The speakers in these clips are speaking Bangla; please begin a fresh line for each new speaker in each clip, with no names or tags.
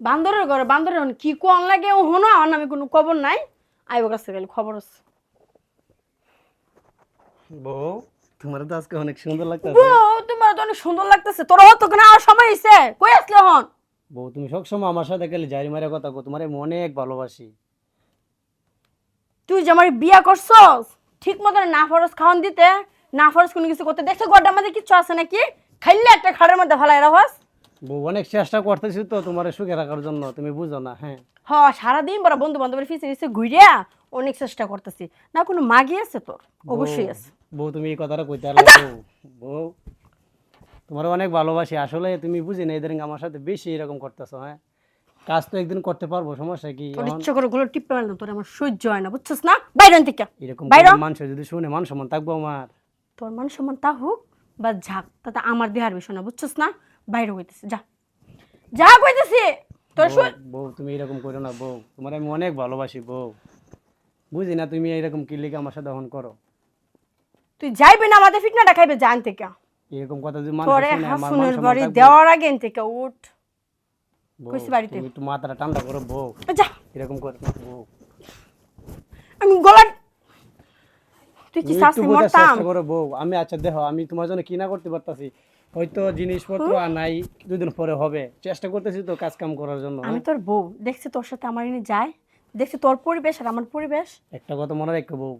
বান্দরের ঘরে বান্দরের হন কি কোন লাগে ও হনো আমার নামে কোনো খবর নাই। আইব কাছে গেলে খবর আছে।
বউ তোমার তো আজকে অনেক সুন্দর লাগতেছে।
বউ, তোমার তো অনেক সুন্দর লাগতেছে। তোর হতো কেন আমার সময় হয়েছে কই আসলে হন
বউ তুমি সবসময় আমার সাথে গেলে জারি মারে কথা কো তোমার আমি অনেক ভালোবাসি।
তুই যে আমার বিয়া করছস ঠিক মতন না ফরস খাওয়ান দিতে না ফরস কোনো কিছু করতে দেখছ গড্ডার মধ্যে কিছু আছে নাকি? খাইলে একটা খাড়ের মধ্যে ফেলাই রাখস
বউ অনেক চেষ্টা করতেছি তো তোমার সুখে রাখার জন্য তুমি বুঝো না হ্যাঁ।
হ সারাদিন বড় বন্ধু বান্ধবের ফিসে ফিসে ঘুরিয়া অনেক চেষ্টা করতেছি। না কোনো মাগি আছে তোর? অবশ্যই আছে।
বউ তুমি এই কথাটা কইতে পারলে বউ তোমার অনেক ভালোবাসি। আসলে তুমি বুঝি না এদের আমার সাথে বেশি এরকম করতেছো হ্যাঁ? কাজ তো একদিন করতে পারব সমস্যা কি? এখন
করে গুলো টিপে মারলাম তোর আমার সহ্য হয় না বুঝছিস না? বাইরে থেকে।
এরকম মানুষ যদি শুনে মান সম্মান থাকব আমার।
তোর মান সম্মান তা হোক বা ঝাক তাতে আমার দেহার বিষয় না বুঝছিস না? বাইরে হইতেছে যা। যা কইতেছি তোর
বউ, বউ তুমি এরকম করো না বউ। তোমার আমি অনেক ভালোবাসি বউ। বুঝি না তুমি এরকম কি লিখে আমার সাথে এখন করো?
তুই যাইবে না আমাদের ফিটনাটা খাইবে জান থেকে
এরকম কথা যদি মানুষ
তোরে
শুনে, আমার
হাসুনের বাড়ি দেওয়ার আগে থেকে উঠ। কইছি বাড়িতে।
তুমি একটু মাথাটা ঠান্ডা করো বউ।
যা।
এরকম করো না বউ।
আমি গলা তুই কি শাস্তি মরতাম?
করো বউ। আমি আচ্ছা দেখো আমি তোমার জন্য কি না করতে পারতাছি হয়তো জিনিসপত্র আর নাই দুদিন পরে হবে। চেষ্টা করতেছি তো কাজ কাম করার জন্য।
আমি
হ্যাঁ?
তোর বউ দেখছি তোর সাথে আমার এনে যায় দেখছি তোর পরিবেশ আর আমার পরিবেশ।
একটা কথা মনে রেখো বউ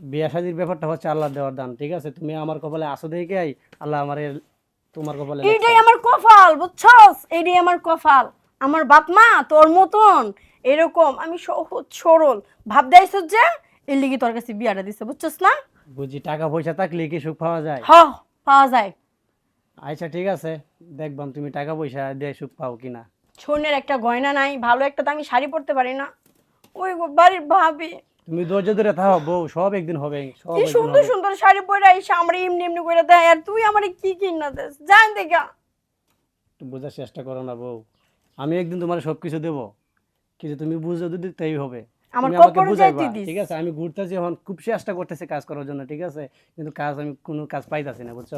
বিয়া শাদির ব্যাপারটা হচ্ছে আল্লাহ দেওয়ার দান ঠিক আছে? তুমি আমার কপালে আসো দেখে আই আল্লাহ আমার তোমার কপালে
এইটাই আমার কপাল বুঝছস? এইটাই আমার কপাল। আমার বাপ মা তোর মতন এরকম। আমি সহজ সরল। ভাব দেয়ছ যে এর লিগে তোর কাছে বিয়াটা দিছে বুঝছস না?
বুঝি টাকা পয়সা থাকলে কি সুখ পাওয়া যায়?
হ। পাওয়া যায়।
আচ্ছা ঠিক আছে। দেখবাম তুমি টাকা পয়সা দিয়ে সুখ পাও কিনা
সোনের একটা গয়না নাই ভালো একটা তো আমি শাড়ি পরতে পারি না। ওই বাড়ির ভাবি।
তুমি ধৈর্য ধরে থাকো বউ সব একদিন হবে সব
কি
একদিন
সুন্দর
হবে।
সুন্দর শাড়ি পরে আইসা আমরা এমনি এমনি করে দেয় আর তুই আমার কি কিনা দেস? জান দেখা।
একটু বোঝার চেষ্টা করো না বউ। আমি একদিন তোমার সব কিছু দেবো। কিন্তু তুমি বুঝো যদি তাই হবে।
আমার কপালে যাইতে দিস।
ঠিক আছে আমি ঘুরতেছি এখন খুব চেষ্টা করতেছি কাজ করার জন্য ঠিক আছে? কিন্তু কাজ আমি কোনো কাজ পাইতাছি না বুঝছ?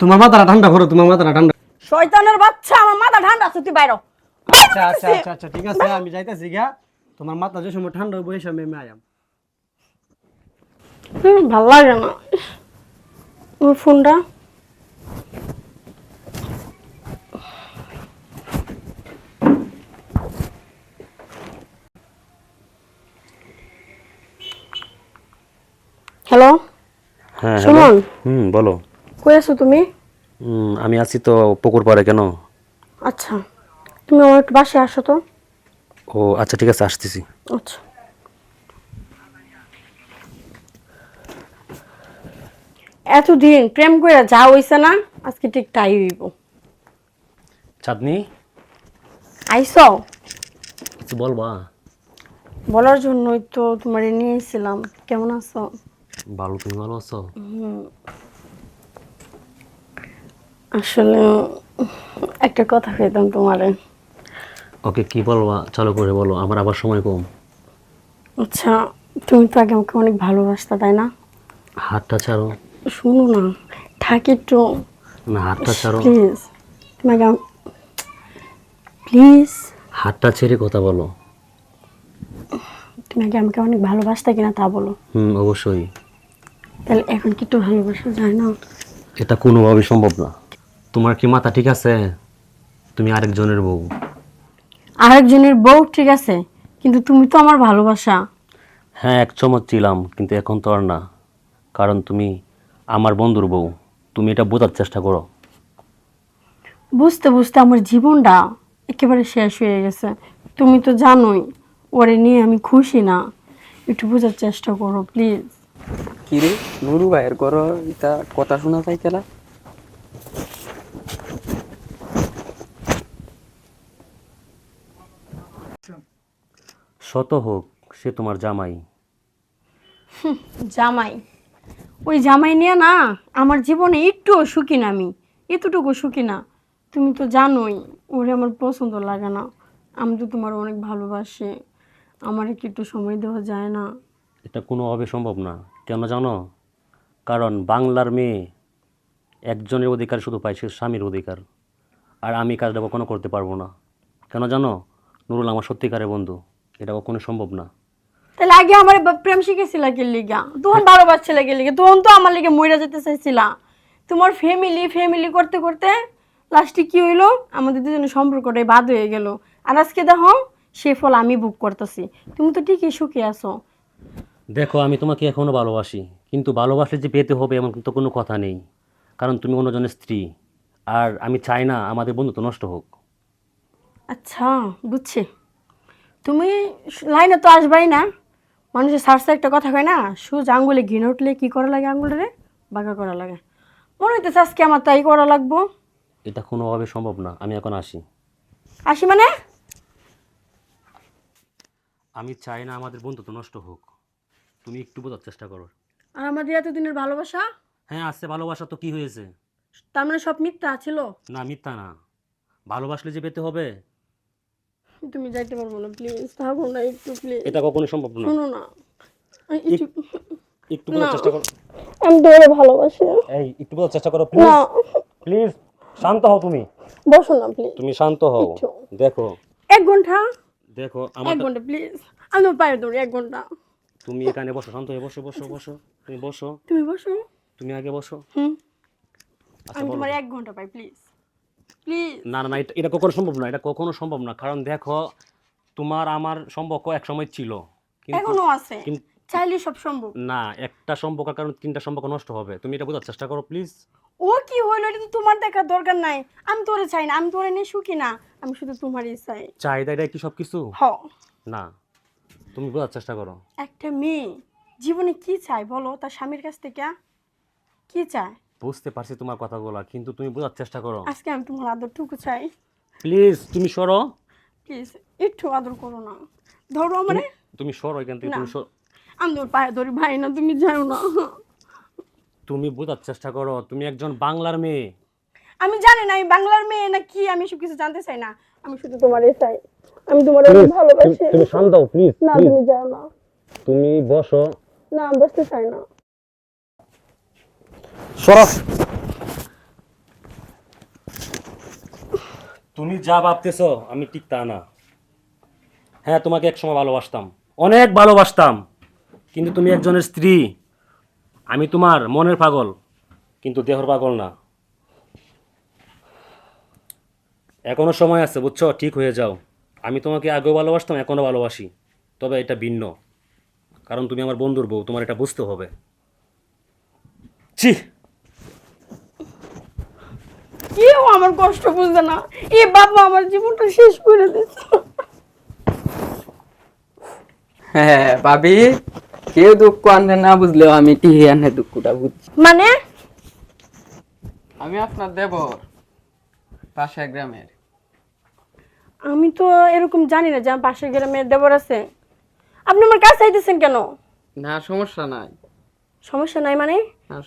তোমার মাথাটা ঠান্ডা করো তোমার মাথাটা ঠান্ডা।
শয়তানের বাচ্চা আমার মাথা ঠান্ডা আছে তুই বাইর
আচ্ছা আচ্ছা আচ্ছা আচ্ছা ঠিক আছে আমি যাইতেছি গা তোমার মাথা যে সময় ঠান্ডা হইব এই সময় আমি আয়াম।
ভালো লাগে না। ওর ফোনটা? হ্যালো
হ্যাঁ
সুমন?
হুম বলো।
কই আছো তুমি?
হুম, আমি আছি তো পুকুর পাড়ে কেন?
আচ্ছা তুমি আমার একটু বাসে আসো তো।
ও আচ্ছা ঠিক আছে আসতেছি।
আচ্ছা। এতদিন প্রেম করে যা হইছে না আজকে ঠিক তাই হইব।
চাঁদনি?
আইস?
কিছু বলবা?
বলার জন্যই তো তোমার নিয়ে এসেছিলাম কেমন আছো?
ভালো তুমি ভালো আছো?
আসলে একটা কথা কইতাম তোমারে।
ওকে কি বলবা? চলো করে বলো আমার আবার সময় কম।
আচ্ছা তুমি তো আগে আমাকে অনেক ভালোবাসতা তাই না?
হাতটা ছাড়ো।
শুনো না থাকি একটু।
না হাতটা ছাড়ো।
প্লিজ তুমি আগে প্লিজ।
হাতটা ছেড়ে কথা বলো।
তুমি আগে আমাকে অনেক ভালোবাসতা কিনা তা বলো।
হুম অবশ্যই।
তাহলে এখন কি একটু ভালোবাসা যায় না?
এটা কোনোভাবেই সম্ভব না। তোমার কি মাথা ঠিক আছে? তুমি আরেকজনের বউ।
আরেকজনের বউ ঠিক আছে কিন্তু তুমি তো আমার ভালোবাসা।
হ্যাঁ এক চমক ছিলাম কিন্তু এখন তো আর না। কারণ তুমি আমার বন্ধুর বউ। তুমি এটা বোঝার চেষ্টা করো।
বুঝতে বুঝতে আমার জীবনটা একেবারে শেষ হয়ে গেছে। তুমি তো জানোই ওরে নিয়ে আমি খুশি না। একটু বোঝার চেষ্টা করো প্লিজ
কিরে? নুরু ভাইয়ের ঘর ইতা কথা শোনা যাইতেলা
শত হোক সে তোমার জামাই।
জামাই। ওই জামাই নিয়ে না আমার জীবনে একটুও সুখী না আমি। এতটুকু সুখী না। তুমি তো জানোই ওরে আমার পছন্দ লাগে না। আমি তো তোমার অনেক ভালোবাসি। আমার কি একটু সময় দেওয়া যায় না?
এটা কোনোভাবে সম্ভব না। কেন জানো? কারণ বাংলার মেয়ে একজনের অধিকার শুধু পায়, সে স্বামীর অধিকার। আর আমি কাজটা কখনো করতে পারব না। কেন জানো? নুরুল আমার সত্যিকারের বন্ধু। এটা কখনো সম্ভব না।
তাহলে আগে আমার প্রেম শিখেছিল কি লিগা? তখন ভালোবাসছিল কি লিগা? তখন তো আমার লিগে মইরা যেতে চাইছিলা। তোমার ফ্যামিলি ফ্যামিলি করতে করতে লাস্টে কি হইল? আমাদের দুজনের সম্পর্কটাই বাদ হয়ে গেল। আর আজকে দেখো, সে ফল আমি বুক করতেছি। তুমি তো ঠিকই সুখে আছো।
দেখো আমি তোমাকে এখনও ভালোবাসি কিন্তু ভালোবাসলে যে পেতে হবে এমন কিন্তু কোনো কথা নেই কারণ তুমি অন্যজনের স্ত্রী আর আমি চাই না আমাদের বন্ধুত্ব নষ্ট হোক।
আচ্ছা বুঝছি। তুমি লাইনে তো আসবাই না মানুষের সার্সে একটা কথা কয় না সুজ আঙ্গুলে ঘিনে উঠলে কী করা লাগে আঙ্গুলটারে বাঁকা করা লাগে। মনে হইতেছে আজকে আমার তাই করা লাগবো।
এটা কোনোভাবে সম্ভব না আমি এখন আসি।
আসি মানে?
আমি চাই না আমাদের বন্ধুত্ব নষ্ট হোক। তুমি একটু বোঝার চেষ্টা করো।
আর আমাদের এতদিনের ভালোবাসা?
হ্যাঁ আসছে ভালোবাসা তো কি হয়েছে?
তার মানে সব মিথ্যা ছিল?
না মিথ্যা না। ভালোবাসলে যে পেতে হবে?
তুমি যাইতে পারব না প্লিজ থাকো না একটু প্লিজ
এটা কখনো সম্ভব না।
শোনো না। একটু
একটু বোঝার চেষ্টা করো।
আমি তোমাকে ভালোবাসি।
এই একটু বোঝার চেষ্টা করো প্লিজ প্লিজ শান্ত হও তুমি।
বসো না প্লিজ
তুমি শান্ত হও। দেখো।
এক ঘণ্টা।
দেখো আমার
এক ঘণ্টা প্লিজ আমি পায়ে ধরি এক ঘণ্টা।
তুমি এখানে বসো শান্ত হয়ে বসো বসো বসো। তুমি বসো।
তুমি বসো।
তুমি আগে বসো।
হুম।
আচ্ছা
আমি তোমার এক ঘণ্টা পাই প্লিজ প্লিজ
না না এটা কখনো সম্ভব না এটা কখনো সম্ভব না। কারণ দেখো তোমার আমার সম্পর্ক এক সময় ছিল
এখনও আছে। চাইলে সব সম্ভব।
না একটা সম্পর্কের কারণে তিনটা সম্পর্ক নষ্ট হবে। তুমি এটা বোঝার চেষ্টা করো প্লিজ
ও কি হইল এটা তো তোমার দেখার দরকার নাই। আমি তোরে চাই না আমি তোরে নিয়ে সুখী না। আমি শুধু তোমারই চাই।
চাহিদা এটা কি সব কিছু
হ।
না। তুমি বোঝার চেষ্টা করো।
একটা মেয়ে জীবনে কি চায় বলো? তার স্বামীর কাছ থেকে কি চায়?
বুঝতে পারছি তোমার কথাগুলো কিন্তু তুমি বোঝার চেষ্টা করো।
আজকে আমি তোমার আদরটুকু চাই।
প্লিজ তুমি সরো।
প্লিজ একটু আদর করো না। ধরো আমারে।
তুমি সরো এখান থেকে। তুমি সরো।
আমি তোমার পায়ে ধরি ভাই না তুমি যাও না।
তুমি বোঝার চেষ্টা করো তুমি একজন বাংলার মেয়ে।
আমি জানি না আমি বাংলার মেয়ে না কি আমি সব কিছু জানতে চাই না। আমি শুধু তোমারই চাই। আমি তোমার অনেক ভালোবাসি।
তুমি শান্ত হও প্লিজ
না তুমি যাও না।
তুমি বসো।
না আমি বসতে চাই না।
সরো তুমি যা ভাবতেছো আমি ঠিক তা না। হ্যাঁ তোমাকে একসময় ভালোবাসতাম। অনেক ভালোবাসতাম। কিন্তু তুমি একজনের স্ত্রী। আমি তোমার মনের পাগল। কিন্তু দেহর পাগল না। এখনও সময় আছে বুঝছ? ঠিক হয়ে যাও। আমি তোমাকে আগেও ভালোবাসতাম এখনও ভালোবাসি। তবে এটা ভিন্ন। কারণ তুমি আমার বন্ধুর বউ তোমার এটা বুঝতে হবে। ছি!
কেউ আমার কষ্ট বুঝবে না। এ বাবা আমার জীবনটা শেষ করে দিচ্ছে
হ্যাঁ ভাবি কেউ দুঃখ আনতে না বুঝলেও আমি টিহে আনে দুঃখটা বুঝছি
মানে?
আমি আপনার দেবর পাশের গ্রামের।
আমি তো এরকম জানি না যে আমার পাশের গ্রামে দেবর আছে। আপনি আমার কাছে আইতেছেন কেন?
না সমস্যা নাই।
সমস্যা নাই মানে?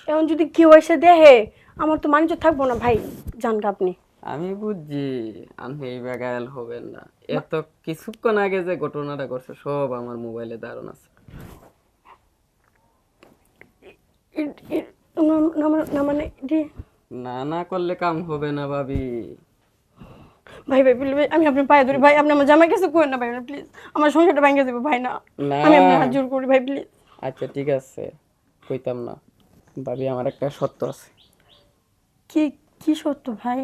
এখন যদি কেউ এসে দেহে আমার তো মানিজ্য থাকব না ভাই। জানকা আপনি।
আমি বুঝছি আপনি এই বেগায়াল হবেন না। এত কিছুক্ষণ আগে যে ঘটনাটা করছে সব আমার মোবাইলে ধারণ আছে।
না- মানে- না
না করলে কাম হবে না ভাবি।
ভাই ভাই প্লিজ আমি আপনার পায়ে ধরি। ভাই আপনি আমার জামাই কাছে করেন না ভাই প্লিজ আমার সংসারটা ভেঙে দেবো ভাই না। আমি আপনার হাত জোর করি ভাই প্লিজ
আচ্ছা ঠিক আছে। কইতাম না। ভাবি আমার একটা সত্য আছে।
কি কি সত্য ভাই?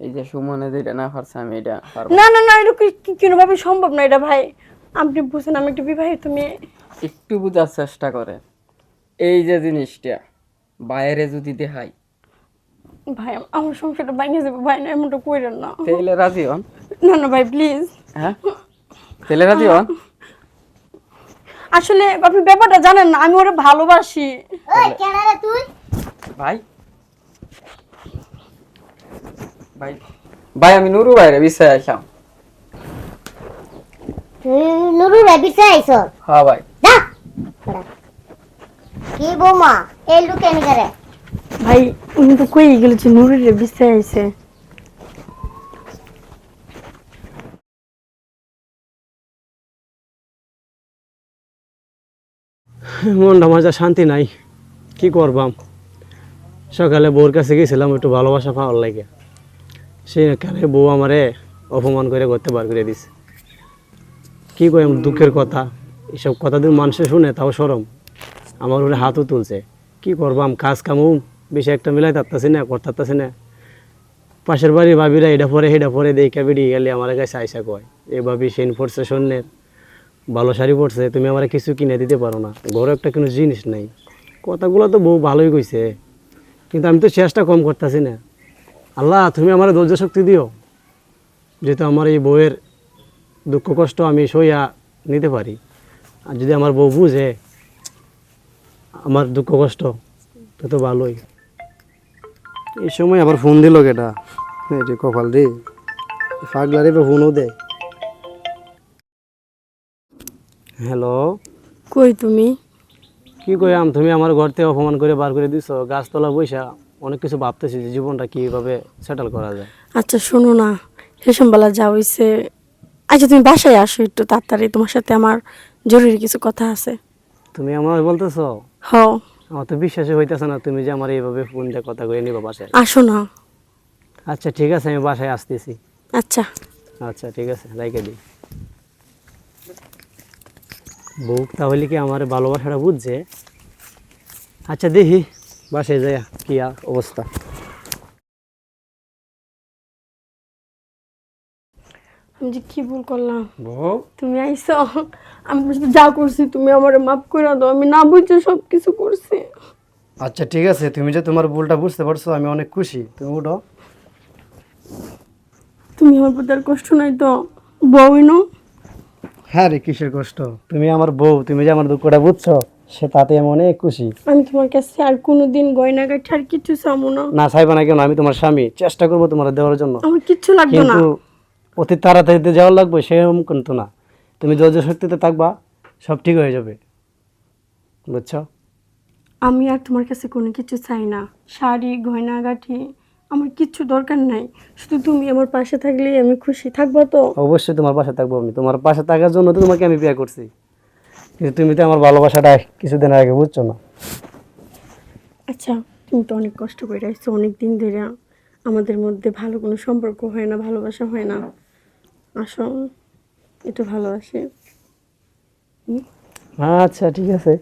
এই যে সুমনে যেটা না পারছে আমি এটা
না। না না এটা কোনোভাবে সম্ভব না এটা ভাই। আপনি বুঝেন আমি একটু বিবাহিত মেয়ে।
একটু বোঝার চেষ্টা করে এই যে জিনিসটা বাইরে যদি দেখাই
ভাই আমার সংসারটা ভেঙে যাবে। ভাই না এমনটা কইরেন না।
তাহলে রাজি হন।
না না ভাই প্লিজ
হ্যাঁ? তাহলে রাজি হন।
আসলে আপনি ব্যাপারটা জানেন না আমি ওরা ভালোবাসি।
ভাই। ভাই ভাই আমি নুরু ভাইরে বিষয় আইসাম।
নুরু রে বিছে আইছ
হ্যাঁ ভাই।
যা। কি বৌমা এই লুকে নি করে
ভাই, উনি তো কই গেল নুরিরে বিছে আইছে।
মনটা আমার শান্তি নাই। কি করবাম? সকালে বউর কাছে গেছিলাম, একটু ভালোবাসা পাওয়ার লাগে। সেখানে বউ আমারে অপমান করে করতে বার করে দিছে। কি কই দুঃখের কথা। এসব কথা যদি মানুষে শুনে, তাও সরম। আমার উপরে হাতও তুলছে। কি করবাম, কাজ কামও বেশি একটা মিলাই তারতাছি না করতাছি না। পাশের বাড়ির ভাবিরা এটা পরে, সেটা পরে দেখে বেরিয়ে গেলে আমার কাছে আইসা কয়, এ ভাবি সেন পড়ছে স্বর্ণের, ভালো শাড়ি পড়ছে, তুমি আমার কিছু কিনে দিতে পারো না, ঘরে একটা কোনো জিনিস নাই। কথাগুলো তো বউ ভালোই কইছে, কিন্তু আমি তো চেষ্টা কম করতেছি না। আল্লাহ, তুমি আমার ধৈর্য শক্তি দিও, যেহেতু আমার এই বউয়ের দুঃখ কষ্ট আমি সইয়া নিতে পারি। আর যদি আমার বউ বুঝে, আমার দুঃখ কষ্ট, তো তো ভালোই। এই সময় আবার ফোন দিল কেটা রে কপাল রে পাগলারে ফোনও দেয় হ্যালো?
কই তুমি?
কি কইয়াম তুমি আমার ঘর থেকে অপমান করে বার করে দিছো গাছতলা বৈশা অনেক কিছু ভাবতেছি যে জীবনটা কীভাবে সেটেল করা যায়।
আচ্ছা শোনো না হেসমবেলা যা হইছে আচ্ছা তুমি বাসায় আসো একটু তাড়াতাড়ি তোমার সাথে আমার জরুরি কিছু কথা আছে।
তুমি আমার বলতেছো?
হ
আমার তো বিশ্বাসই হইতেছে না তুমি যে আমার এইভাবে ফোন দিয়ে কথা কয়ে নিবা বাসায়।
আসো না।
আচ্ছা ঠিক আছে আমি বাসায় আসতেছি।
আচ্ছা।
আচ্ছা ঠিক আছে রাইকে দিই। বউ তাহলে কি আমার ভালোবাসাটা বুঝছে? আচ্ছা দেখি বাসায় যাই কি আর অবস্থা।
আমি যে কি ভুল করলাম?
বউ?
তুমি আইসো। আমি যা করছি তুমি আমার মাফ করে দাও। আমি না বুঝে সব কিছু করছি।
আচ্ছা ঠিক আছে। তুমি যে তোমার ভুলটা বুঝতে পারছ আমি অনেক খুশি। তুমি উঠো।
তুমি আমার প্রতি আর কষ্ট নাই তো? বউই নো?
হ্যাঁ রে কিসের কষ্ট? তুমি আমার বউ তুমি যে আমার দুঃখটা বুঝছ সে তাতে আমি অনেক খুশি।
আমি তোমার কাছে আর কোনোদিন গয়না গাঠি আর কিছু চাবো না।
না চাইবা না কেন? আমি তোমার স্বামী। চেষ্টা করব তোমার দেওয়ার জন্য।
আমার কিচ্ছু লাগবে না।
কিন্তু অতি তাড়াতাড়িতে যাওয়া লাগবে সেরকম কিন্তু না। তুমি ধৈর্য শক্তিতে থাকবা সব ঠিক হয়ে যাবে। বুঝছ?
আমি আর তোমার কাছে কোনো কিছু চাই না। শাড়ি গয়না গাঠি আমার কিচ্ছু দরকার নাই। শুধু তুমি আমার পাশে থাকলেই আমি খুশি থাকব তো।
অবশ্যই তোমার পাশে থাকব আমি। তোমার পাশে থাকার জন্য তো তোমাকে আমি বিয়ে করছি। কিন্তু তুমি তো আমার ভালোবাসাটা কিছুদিন আগে বুঝছ না।
আচ্ছা তুমি তো অনেক কষ্ট করে আসছো অনেক দিন ধরে। আমাদের মধ্যে ভালো কোনো সম্পর্ক হয় না, ভালোবাসা হয় না। আসল একটু ভালোবাসে।
আচ্ছা ঠিক আছে।